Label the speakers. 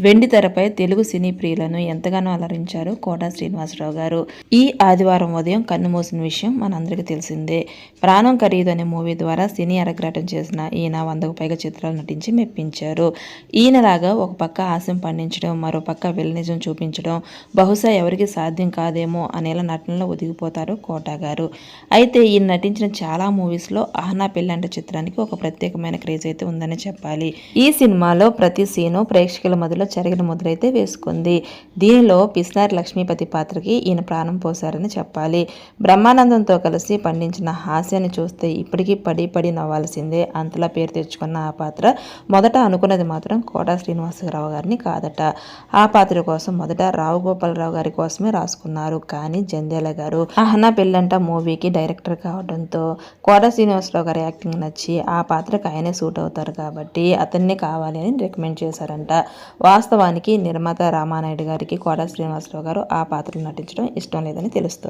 Speaker 1: వెండి తెరపై తెలుగు సినీ ప్రియులను ఎంతగానో అలరించారు కోట శ్రీనివాసరావు గారు. ఈ ఆదివారం ఉదయం కన్నుమూసిన విషయం మనందరికీ తెలిసిందే. ప్రాణం ఖరీదు అనే మూవీ ద్వారా సినీ అరగ్రాటం చేసిన ఈయన వందకు పైగా చిత్రాలు నటించి మెప్పించారు. ఈయనలాగా ఒక పక్క ఆశయం పండించడం మరో పక్క వెళ్ళనిజం చూపించడం బహుశా ఎవరికి సాధ్యం కాదేమో అనేలా నటనలో ఒదిగిపోతారు కోటా గారు. అయితే ఈయన నటించిన చాలా మూవీస్లో ఆహనా పెళ్ళంట చిత్రానికి ఒక ప్రత్యేకమైన క్రేజ్ అయితే ఉందని చెప్పాలి. ఈ సినిమాలో ప్రతి సీను ప్రేక్షకుల మధ్యలో చెరగిన ముద్రైతే వేసుకుంది. దీనిలో పిస్నారి లక్ష్మీపతి పాత్రకి ఈయన ప్రాణం పోశారని చెప్పాలి. బ్రహ్మానందంతో కలిసి పండించిన హాస్యాన్ని చూస్తే ఇప్పటికీ పడి పడి నవ్వాల్సిందే. అంతలా పేరు తెచ్చుకున్న ఆ పాత్ర మొదట అనుకున్నది మాత్రం కోట శ్రీనివాసరావు గారిని కాదట. ఆ పాత్ర కోసం మొదట రావు గోపాలరావు గారి కోసమే రాసుకున్నారు. కానీ జంధ్యాల గారు అహనా పెళ్ళంట మూవీకి డైరెక్టర్ కావడంతో కోట శ్రీనివాసరావు గారి యాక్టింగ్ నచ్చి ఆ పాత్రకు ఆయనే సూట్ అవుతారు కాబట్టి అతన్ని కావాలి అని రికమెండ్ చేశారంట. వాస్తవానికి నిర్మాత రామానాయుడు గారికి కోట శ్రీనివాసరావు గారు ఆ పాత్రలు నటించడం ఇష్టం లేదని తెలుస్తుంది.